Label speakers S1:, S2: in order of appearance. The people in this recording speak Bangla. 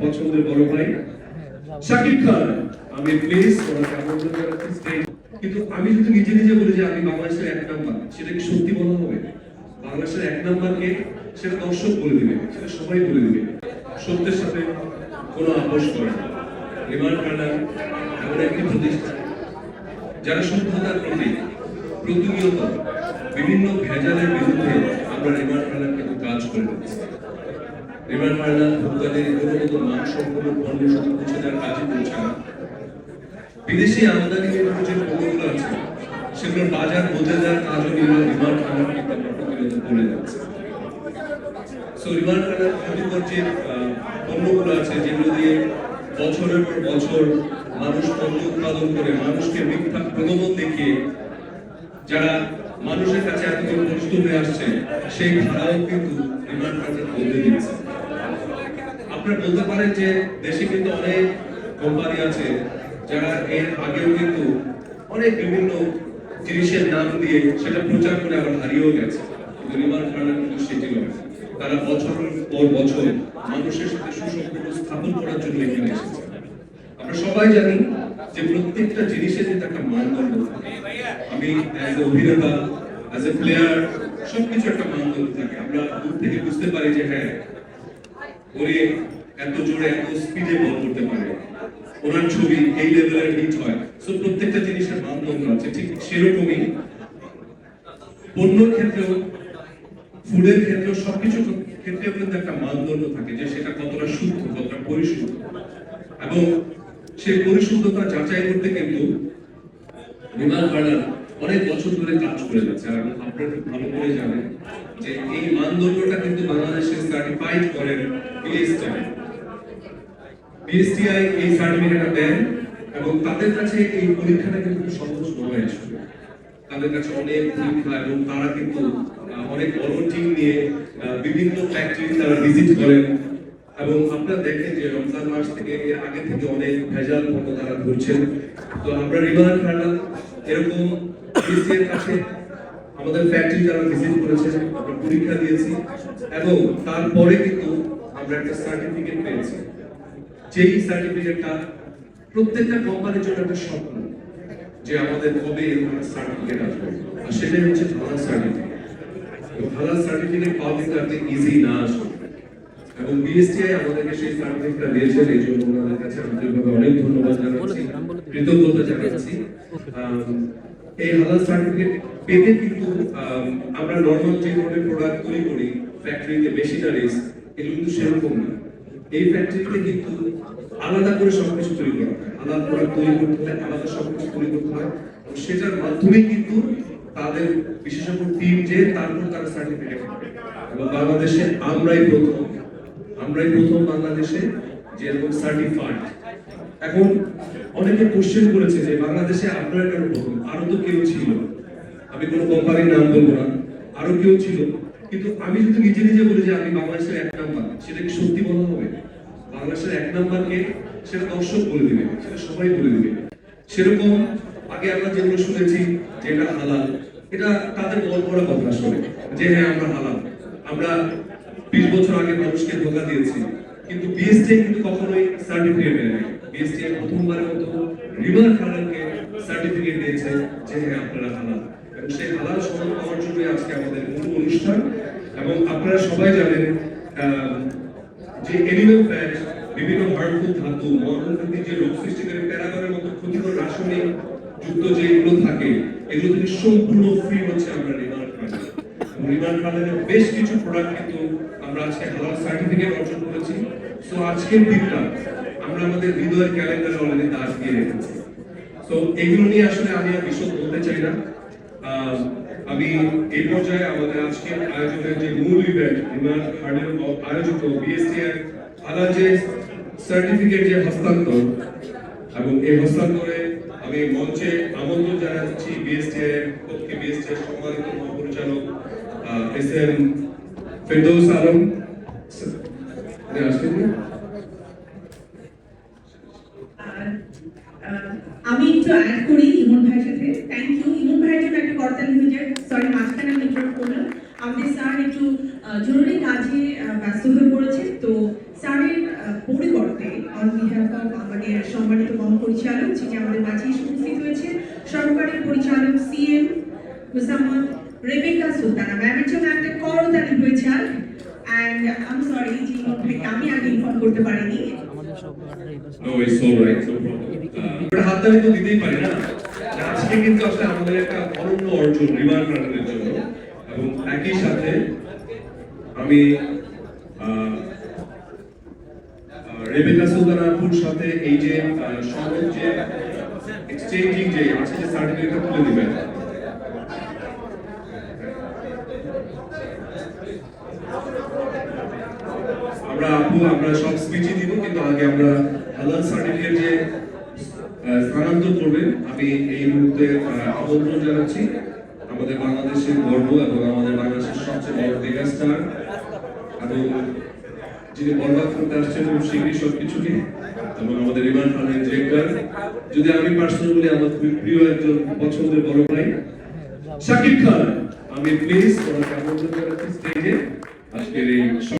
S1: পছন্দের বড় ভাই। শাকিব খান, আমি প্লিজ ওনাকে আমন্ত্রণ জানাচ্ছি stage। কিন্তু আমি যদি নিজে নিজে বলি যে আমি বাংলাদেশের এক নাম্বার সেটা কি সত্যি বলা হবে? বাংলাদেশের এক নাম্বারকে সেটা দর্শক বলে দিবে, সেটা সবাই বলে দিবে। সত্যের সাথে কোনো আপোষ করে না। রিমান্ড কার্ডার এমন একটি প্রতিষ্ঠান, যারা সভ্যতার প্রতি প্রতিনিয়ত বিভিন্ন ভেজালের বিরুদ্ধে আমরা রিমান্ড কার্ডার কিন্তু কাজ করে যাচ্ছি। রিমান্ড কার্ডার ভোক্তাদের গুণগত মান সম্পন্ন পণ্য সাথে পৌঁছে দেওয়ার কাজে পৌঁছে না। বিদেশি আমদানি নির্ভর যে পণ্যগুলো আছে সেগুলোর বাজার বদলে দেওয়ার কাজও রিমান্ড রিমান্ড আমরা প্রতিনিয়ত করে যাচ্ছি। সো রিমান্ড কার্ডার ক্ষতিকর যে পণ্যগুলো আছে, যেগুলো দিয়ে বছরের পর বছর মানুষ পণ্য উৎপাদন করে, মানুষকে মিথ্যা প্রলোভন দেখিয়ে যারা মানুষের কাছে এতদিন পরিচিত হয়ে আসছে, সেই ধারাও কিন্তু রিমান্ড কার্ডের বদলে দিচ্ছে আপনারা বলতে পারেন যে দেশে কিন্তু অনেক কোম্পানি আছে যারা এর আগেও কিন্তু অনেক বিভিন্ন জিনিসের নাম দিয়ে সেটা প্রচার করে আবার হারিয়েও গেছে। তারা বছরের পর বছর মানুষের সাথে সুসম্পর্ক স্থাপন করার জন্য এখানে এসেছে। আমরা সবাই জানি যে প্রত্যেকটা জিনিসের একটা মানদণ্ড আমি অ্যাজ এ অভিনেতা অ্যাজ এ প্লেয়ার সবকিছু একটা মানদণ্ড থাকে। আমরা দূর থেকে বুঝতে পারি যে হ্যাঁ এত জোরে, এত স্পিডে বল করতে পারে। ওনার ছবি এই লেভেলের হিট হয়। সো প্রত্যেকটা জিনিসের মানদণ্ড আছে ঠিক সেরকমই পণ্যর ক্ষেত্রেও ফুডের ক্ষেত্রেও, সবকিছু ক্ষেত্রেও কিন্তু একটা মানদণ্ড থাকে যে সেটা কতটা শুদ্ধ, কতটা পরিশুদ্ধ। এবং সেই পরিশুদ্ধতা যাচাই করতে কিন্তু বিমান ভাড়া অনেক বছর ধরে কাজ করে যাচ্ছে। আর আপনারা ভালো করে জানেন যে এই মানদণ্ডটা কিন্তু বাংলাদেশে সার্টিফাইড করেন বিএসটিআই বিএসটিআই এই সার্টিফিকেটটা দেন এবং তাদের কাছে এই পরীক্ষাটা কিন্তু সহজ নয় আসলে তাদের কাছে অনেক পরীক্ষা এবং তারা কিন্তু অনেক বড় টিম নিয়ে বিভিন্ন ফ্যাক্টরি তারা ভিজিট করেন। এবং আপনারা দেখেন যে রমজান মাস থেকে এর আগে থেকে অনেক ভেজাল পণ্য তারা ধরছেন। তো আমরা রিমান্ড খানা এরকম BSc এর কাছে আমাদের ফ্যাক্টরি যারা ভিজিট করেছে আমরা পরীক্ষা দিয়েছি। এবং তারপরে কিন্তু আমরা একটা সার্টিফিকেট পেয়েছি। যেই সার্টিফিকেটটা প্রত্যেকটা কোম্পানির জন্য একটা স্বপ্ন যে আমাদের কবে এরকম সার্টিফিকেট আসবে। আর সেটাই হচ্ছে ভালো সার্টিফিকেট ভালো সার্টিফিকেট পাওয়া কিন্তু আপনি ইজি না আসবে এবং বিএসটিআই আমাদেরকে সেই সার্টিফিকেটটা দিয়েছেন এই জন্য ওনাদের কাছে আন্তরিকভাবে অনেক ধন্যবাদ জানাচ্ছি কৃতজ্ঞতা জানাচ্ছি। এই হালাল সার্টিফিকেট পেতে কিন্তু আম, আমরা নর্মাল যে ধরনের প্রোডাক্ট তৈরি করি ফ্যাক্টরিতে মেশিনারিজ এগুলো কিন্তু সেরকম না। এই ফ্যাক্টরিতে কিন্তু আলাদা করে সবকিছু তৈরি করা হয়। আলাদা প্রোডাক্ট তৈরি করতে হয় আলাদা সবকিছু তৈরি করতে হয়। এবং সেটার মাধ্যমে কিন্তু তাদের বিশেষজ্ঞ টিম যে, তারপর তারা সার্টিফিকেট এবং বাংলাদেশে আমরাই প্রথম। আমরাই প্রথম বাংলাদেশে যে এরকম সার্টিফাইড এখন অনেকে কোশ্চেন করেছে যে, বাংলাদেশে আপনারা কেন প্রথম? আরও তো কেউ ছিল। আমি কোনো কোম্পানির নাম বলব না। আরও কেউ ছিল। কিন্তু আমি যদি নিজে নিজে বলি যে, আমি বাংলাদেশের এক নাম্বার সেটা কি সত্যি বলা হবে? বাংলাদেশের এক নাম্বারকে সেটা দর্শক বলে দিবে, সেটা সবাই বলে দিবে। সেরকম আগে আমরা যেগুলো শুনেছি যে এটা হালাল, এটা তাদের বল করা কথা আসলে, যে হ্যাঁ আমরা হালাল। আমরা বিশ বছর আগে মানুষকে ধোকা দিয়েছি, কিন্তু বিএসটি কিন্তু কখনোই সার্টিফিকেট দেয় নাই বিএসটি প্রথমবারের মতো রিভার হালালকে সার্টিফিকেট দিয়েছে যে হ্যাঁ আপনারা হালাল। এবং সেই হালাল সনদ পাওয়ার জন্যই আজকে আমাদের মূল অনুষ্ঠান। এবং আপনারা সবাই জানেন যে এনিম্যাল ফ্যাট বিভিন্ন হার্মফুল ধাতু মরণঘাতী যে রোগ সৃষ্টি করে, প্যারাগনের মতো ক্ষতিকর রাসায়নিক যুক্ত যেগুলো থাকে, এগুলো থেকে সম্পূর্ণ ফ্রি হচ্ছে আমরা রিমান্ড কার্ড রিমান্ড কার্ডের বেশ কিছু প্রোডাক্ট কিন্তু আমরা আজকে হালাল সার্টিফিকেট অর্জন করেছি। সো আজকের দিনটা আমরা আমাদের হৃদয়ের ক্যালেন্ডারে অলরেডি দাগ দিয়ে রেখেছি। তো এগুলো নিয়ে আসলে আমি আর বিশদ বলতে চাই না। আমি এই পর্যায়ে আমাদের আজকের আয়োজনের যে মূল ইভেন্ট বিমান হার্ডের বিএসসি এর আলাদা যে সার্টিফিকেট যে হস্তান্তর, এবং এই হস্তান্তরে আমি মঞ্চে আমন্ত্রণ জানাচ্ছি বিএসটি এর পক্ষে এর সম্মানিত মহাপরিচালক এস এম ফেরদৌস আলম। আসবেন
S2: আমি একটু অ্যাড করি ইমন ভাইয়ের সাথে থ্যাংক ইউ ইমন ভাইয়ের জন্য একটা করতালি হয়ে যায় সরি মাঝখানে আমি ইন্টারভিউ করলাম আমাদের স্যার একটু আহ, জরুরি কাজে ব্যস্ত হয়ে পড়েছে। তো স্যারের পরিবর্তে অন বিহাফ অফ আমাদের সম্মানিত মহাপরিচালক যিনি আমাদের মাঝে উপস্থিত হয়েছে সহকারী পরিচালক সিএম মুসাম্মদ রেবেকা সুলতানা। ম্যামের জন্য একটা করতালি হয়েছে অ্যান্ড আই এম সরি যে ইমন ভাইকে আমি আগে ইনফর্ম করতে পারিনি।
S1: No it's alright no problem হাততালি তো দিতেই পারি না। আজকে কিন্তু আসলে আমাদের একটা অনন্য অর্জন রিমান্ড রানারের জন্য। এবং একই সাথে আমি আহ, আহ, রেবেকা সাথে এই যে সনদ যে এক্সচেঞ্জিং যে আছে যে সার্টিফিকেটটা তুলে দিবেন। আমরা আপু আমরা সব স্পিচই দিব কিন্তু আগে আমরা হালাল সার্টিফিকেট যে স্থানান্তর করবেন। আমি এই মুহূর্তে আমন্ত্রণ জানাচ্ছি আমাদের বাংলাদেশের গর্ব এবং আমাদের বাংলাদেশের সবচেয়ে বড় মেগাস্টার যিনি বরবাদ আসছেন খুব শীঘ্রই সবকিছুকে এবং আমাদের ইমান খানের ডিরেক্টর যদি আমি পার্সোনাল আমার খুবই প্রিয় একজন পছন্দের বড় ভাই, শাকিব খান, আমি প্লিজ ওনাকে আমন্ত্রণ জানাচ্ছি স্টেজে আজকের এই